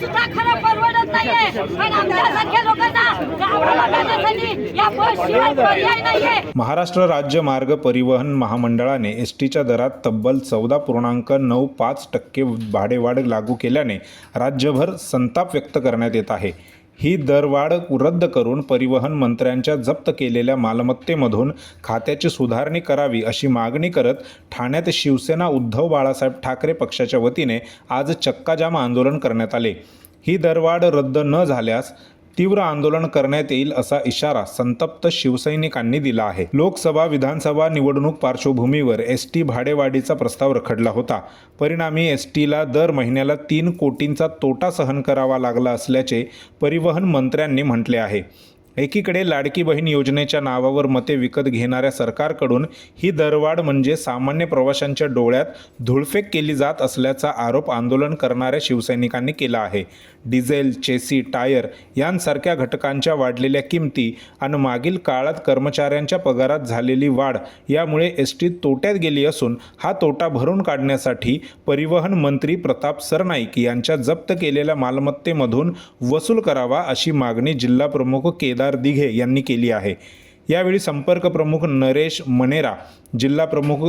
सुद्धा खरं परवडत नाहीये. पण आमच्यासारख्या लोकांना या पर्याय नाहीये. महाराष्ट्र राज्य मार्ग परिवहन महामंडळाने एस टीच्या दरात तब्बल चौदा पूर्णांक नऊ पाच टक्के भाडेवाढ लागू केल्याने राज्यभर संताप व्यक्त करण्यात येत आहे. ही दरवाढ रद्द करून परिवहन मंत्र्यांच्या जप्त केलेल्या मालमत्तेमधून खात्याची सुधारणी करावी अशी मागणी करत ठाण्यात शिवसेना उद्धव बाळासाहेब ठाकरे पक्षाच्या वतीने आज चक्काजाम आंदोलन करण्यात आले. ही दरवाढ रद्द न झाल्यास तीव्र आंदोलन करण्यात येईल असा इशारा संतप्त शिवसैनिकांनी दिला आहे. लोकसभा विधानसभा निवडणूक पार्श्वभूमीवर एस टी भाडेवाढीचा प्रस्ताव रखडला होता. परिणामी एस टीला दर महिन्याला तीन कोटींचा तोटा सहन करावा लागला असल्याचे परिवहन मंत्र्यांनी म्हटले आहे. एकीकडे लाडकी बहीण योजनेच्या नावावर मते विकत घेणाऱ्या सरकारकडून ही दरवाढ म्हणजे सामान्य प्रवाशांच्या डोळ्यात धुळफेक केली जात असल्याचा आरोप आंदोलन करणाऱ्या शिवसैनिकांनी केला आहे. डिझेल चेसी टायर यांसारख्या घटकांच्या वाढलेल्या किमती आणि मागील काळात कर्मचाऱ्यांच्या पगारात झालेली वाढ यामुळे एस टी तोट्यात गेली असून हा तोटा भरून काढण्यासाठी परिवहन मंत्री प्रताप सरनाईक यांच्या जप्त केलेल्या मालमत्तेमधून वसूल करावा अशी मागणी जिल्हा प्रमुख केदार दिघे यांनी केली आहे. यावेळी संपर्क प्रमुख नरेश मनेरा जिल्हा प्रमुख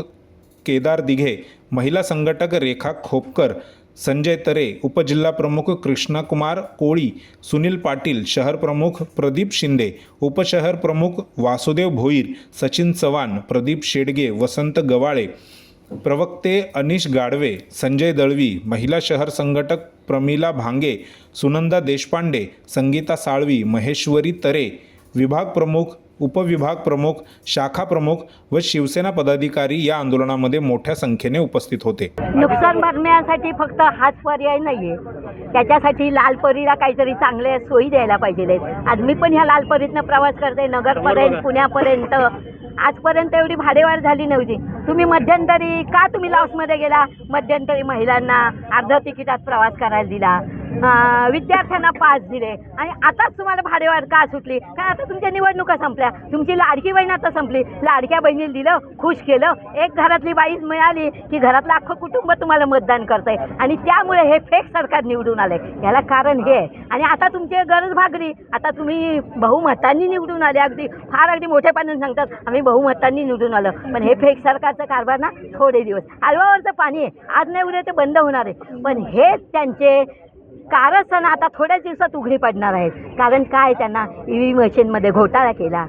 केदार दिघे महिला संघटक रेखा खोपकर संजय तरे उपजिल्हा प्रमुख कृष्णकुमार कोळी सुनील पाटील शहर प्रमुख प्रदीप शिंदे उपशहर प्रमुख वासुदेव भोईर सचिन चव्हाण प्रदीप शेडगे वसंत गवाळे प्रवक्ते अनिश गाडवे संजय दळवी महिला शहर संघटक प्रमिला भांगे सुनंदा देशपांडे संगीता साळवी महेश्वरी तरे विभाग प्रमुख उपविभाग प्रमुख शाखा प्रमुख व शिवसेना पदाधिकारी या आंदोलनामध्ये मोठ्या संख्येने उपस्थित होते. नुकसान भरण्यासाठी फक्त हाच पर्याय नाहीये. त्याच्यासाठी लालपरीला काहीतरी चांगल्या सोयी द्यायला पाहिजे आज मी पण ह्या लालपरीतनं प्रवास करते नगरपर्यंत पुण्यापर्यंत. आजपर्यंत एवढी भाडेवाढ झाली नव्हती. तुम्ही मध्यंतरी का तुम्ही लॉसमध्ये गेला? मध्यंतरी महिलांना अर्ध तिकिटात प्रवास करायला दिला. विद्यार्थ्यांना पास दिले. आणि आताच तुम्हाला भाडेवाढ का सुटली. कारण आता तुमच्या निवडणुका संपल्या. तुमची लाडकी बहीण आता संपली. लाडक्या बहिणीला दिलं खुश केलं. एक घरातली बाई मिळाली की घरातलं अख्खं कुटुंब तुम्हाला मतदान करतंय. आणि त्यामुळे हे फेक सरकार निवडून आले याला कारण हे आहे. आणि आता तुमची गरज भागली. आता तुम्ही बहुमतांनी निवडून आले. अगदी फार अगदी मोठेपणाने सांगतात आम्ही बहुमतांनी निवडून आलो. पण हे फेक सरकारचं कारभार ना थोडे दिवस. आलवावरचं पाणी आहे. आज नाही उद्या ते बंद होणार आहे. पण हेच त्यांचे कारस्थानं आता थोड्याच दिवसात उघडी पडणार आहेत. कारण काय त्यांना ई व्ही मशीनमध्ये घोटाळा केला.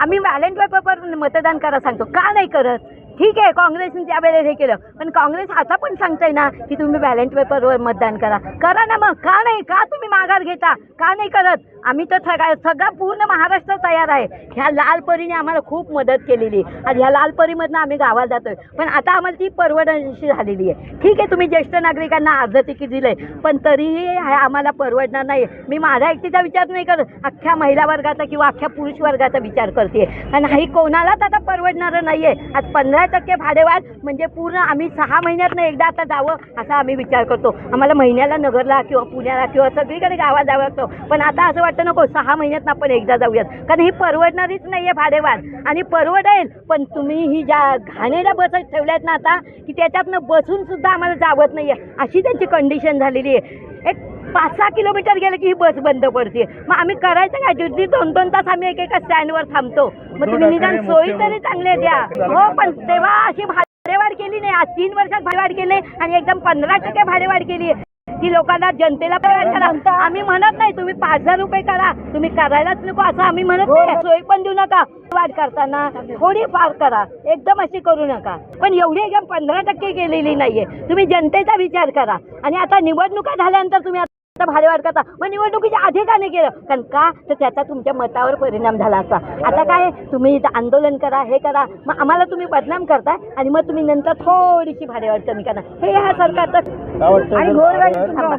आम्ही बॅलेट पेपर मतदान करा सांगतो. का नाही करत? ठीक आहे काँग्रेसने त्यावेळेस हे केलं. पण काँग्रेस आता पण सांगताय ना की तुम्ही बॅलेट पेपरवर मतदान करा. करा ना मग. का नाही? का तुम्ही माघार घेता? का नाही करत? आम्ही तर सगळा सगळा पूर्ण महाराष्ट्र तयार आहे. ह्या लालपरीने आम्हाला खूप मदत केलेली आणि ह्या लालपरीमधनं आम्ही गावाला जातोय. पण आता आम्हाला ती परवडण्याची झालेली आहे. ठीक आहे तुम्ही ज्येष्ठ नागरिकांना अर्ध तिकीट दिलंय. पण तरीही हे आम्हाला परवडणार नाही. मी माझा एकटीचा विचार नाही करत. अख्ख्या महिला वर्गाचा किंवा अख्ख्या पुरुष वर्गाचा विचार करते. आणि ही कोणालाच आता परवडणारं नाही आहे आज पंधरा टक्के भाडेवाढ म्हणजे पूर्ण आम्ही सहा महिन्यातनं एकदा आता जावं असा आम्ही विचार करतो. आम्हाला महिन्याला नगरला किंवा पुण्याला किंवा सगळीकडे गावात जावं लागतो. पण आता असं वाटतं नको सहा महिन्यात आपण एकदा जाऊयात. कारण ही परवडणारीच नाही आहे भाडेवाढ. आणि परवडेल पण तुम्ही ही ज्या घाणेऱ्या बस ठेवल्यात ना आता की त्याच्यातनं बसून सुद्धा आम्हाला जावत नाही आहे अशी त्यांची कंडिशन झालेली आहे एक पाच सहा किलोमीटर गेलं की ही बस बंद पडते मग आम्ही करायचं काय? दीड दोन दोन तास आम्ही एकेका स्टँडवर थांबतो. मग तुम्ही निदान सोयी तरी चांगले द्या. हो पण तेव्हा अशी भाडेवाढ केली नाही. आज तीन वर्षात भाडेवाढ केली. आणि एकदम पंधरा टक्के भाडेवाढ केली आहे की लोकांना जनतेला करा आम्ही म्हणत नाही तुम्ही पाच हजार रुपये करा. तुम्ही करायलाच नको असं आम्ही म्हणत नाही. सोय पण देऊ नका. वाढ करताना थोडी फार करा. एकदम अशी करू नका. पण एवढी एकदम पंधरा टक्के केलेली नाहीये. तुम्ही जनतेचा विचार करा. आणि आता निवडणुका झाल्यानंतर तुम्ही आता भाडेवाढ करता मग निवडणुकीच्या आधी का नाही केलं? कारण का? तर त्याचा तुमच्या मतावर परिणाम झाला असता आता काय? तुम्ही इथं आंदोलन करा हे करा. मग आम्हाला तुम्ही बदनाम करताय आणि मग तुम्ही नंतर थोडीशी भाडेवाढ कमी करा हे ह्या सरकारचं आणि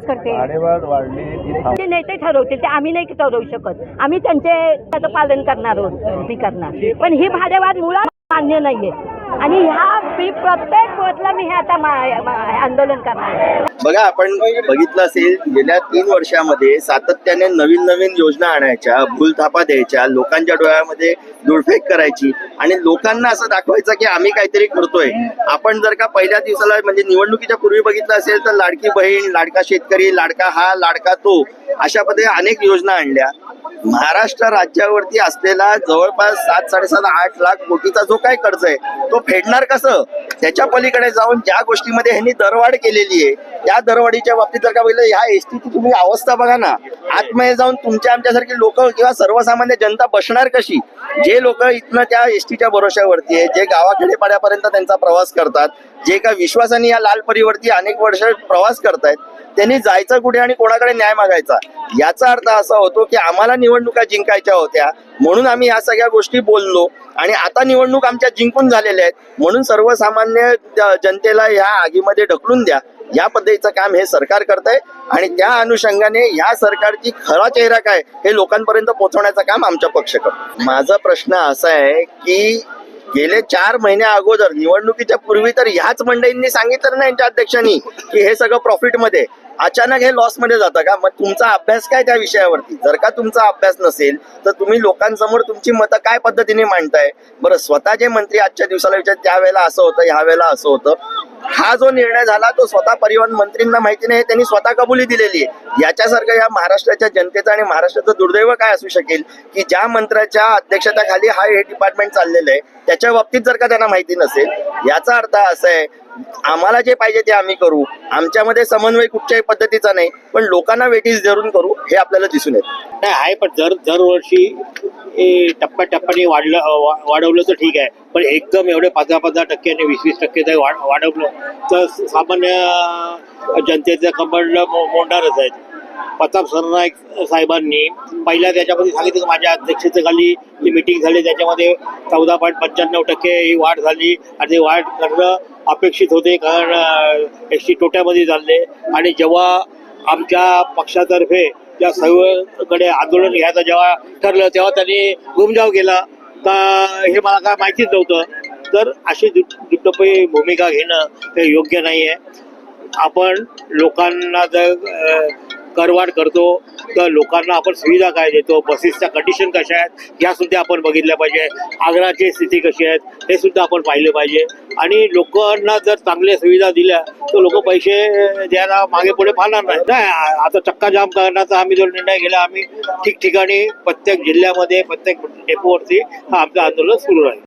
करते. ती नेते ठरवतील ते आम्ही नाही ठरवू शकत. आम्ही त्यांचे त्याचं पालन करणार आहोत मी करणार. पण ही भाडेवाढ मुळात मान्य नाहीये. आणि ह्या मी प्रत्येक गोष्टला मी हे आता आंदोलन करणार बघा आपण बघितलं असेल गेल्या तीन वर्षामध्ये सातत्याने नवीन नवीन योजना आणायच्या भूलथापा द्यायच्या लोकांच्या डोळ्यामध्ये धुळफेक करायची. आणि लोकांना असं दाखवायचं की आम्ही काहीतरी करतोय. आपण जर का पहिल्या दिवसाला म्हणजे निवडणुकीच्या पूर्वी बघितलं असेल तर लाडकी बहीण लाडका शेतकरी लाडका हा लाडका तो अशा पद्धतीने अनेक योजना आणल्या. महाराष्ट्र राज्यावरती असलेला जवळपास सात साडेसात आठ लाख कोटीचा जो काय कर्ज आहे तो फेडणार कसं? त्याच्या पलीकडे जाऊन ज्या गोष्टीमध्ये ह्यांनी दरवाढ केलेली आहे त्या दरवाढीच्या बाबतीत जर का बघितलं ह्या एसटीची तुम्ही अवस्था बघा ना. आतमध्ये जाऊन तुमच्या आमच्यासारखी लोक किंवा सर्वसामान्य जनता बसणार कशी? जे लोक इथनं त्या एसटीच्या भरोश्यावरती आहे जे गावाखेडेपाड्यापर्यंत त्यांचा प्रवास करतात जे का विश्वासाने या लाल परीवरती अनेक वर्ष प्रवास करतायत त्यांनी जायचं कुठे आणि कोणाकडे न्याय मागायचा? याचा अर्थ असा होतो की आम्हाला निवडणुका जिंकायच्या होत्या म्हणून आम्ही ह्या सगळ्या गोष्टी बोललो आणि आता निवडणूक आमच्या जिंकून झालेल्या आहेत म्हणून सर्वसामान्य जनतेला ह्या आगीमध्ये ढकलून द्या. या पद्धतीचं काम हे सरकार करत आहे आणि त्या अनुषंगाने या सरकारची खरा चेहरा काय हे लोकांपर्यंत पोहोचवण्याचं काम आमच्या पक्ष करतो. माझा प्रश्न असा आहे की गेले चार महिन्या अगोदर निवडणुकीच्या पूर्वी तर ह्याच मंडळींनी सांगितलं ना यांच्या अध्यक्षांनी की हे सगळं प्रॉफिटमध्ये. अचानक हे लॉसमध्ये जातं का? मग तुमचा अभ्यास काय त्या विषयावरती? जर का तुमचा अभ्यास नसेल तर तुम्ही लोकांसमोर तुमची मतं काय पद्धतीने मांडताय? बरं स्वतः जे मंत्री आजच्या दिवसाला विचार त्यावेळेला असं होतं ह्या वेळेला असं होतं. हा जो निर्णय झाला तो स्वतः परिवहन मंत्रींना माहिती नाही त्यांनी स्वतः कबुली दिलेली आहे. याच्यासारखं या महाराष्ट्राच्या जनतेचं आणि महाराष्ट्राचं दुर्दैव काय असू शकेल की ज्या मंत्र्याच्या अध्यक्षतेखाली हा हे डिपार्टमेंट चाललेलं आहे त्याच्या बाबतीत जर का त्यांना माहिती नसेल याचा अर्थ असा आहे आम्हाला जे पाहिजे ते आम्ही करू. आमच्यामध्ये समन्वय कुठच्याही पद्धतीचा नाही पण लोकांना वेटीस धरून करू हे आपल्याला दिसून येत. नाही आहे पण दर दरवर्षी टप्प्याटप्प्याने वाढलं वाढवलं तर ठीक आहे. पण एकदम एवढे पंधरा पंधरा टक्क्याने वीस वीस टक्के जर वाढवलं तर सामान्य जनतेचं कमळ मोडणारच आहेत. प्रताप सरनाईक साहेबांनी पहिल्या त्याच्यामध्ये सांगितलं की माझ्या अध्यक्षतेखाली जी मिटिंग झाली त्याच्यामध्ये चौदा पॉईंट पंच्याण्णव टक्के ही वाढ झाली आणि ते वाढ करणं अपेक्षित होते कारण एस टी तोट्यामध्ये चालले आणि जेव्हा आमच्या पक्षातर्फे त्या सर्वकडे आंदोलन घ्यायचं जेव्हा ठरलं तेव्हा त्यांनी गुमजाव केला. का हे मला काय माहितीच नव्हतं. तर अशी दुट दुटप्पी भूमिका घेणं हे योग्य नाही आहे आपण लोकांना जर करवाढ करतो तर लोकांना आपण सुविधा काय देतो बसेसच्या कंडिशन कशा आहेत या सुद्धा आपण बघितल्या पाहिजे. आग्राची स्थिती कशी आहेत हे सुद्धा आपण पाहिलं पाहिजे. आणि लोकांना जर चांगल्या सुविधा दिल्या तर लोक पैसे द्यायला मागे पुढे पाहणार नाही नाही आता चक्का जाम करण्याचा आम्ही जो निर्णय घेतला आम्ही ठिकठिकाणी प्रत्येक जिल्ह्यामध्ये प्रत्येक डेपोवरती आमचं आंदोलन सुरू राहील.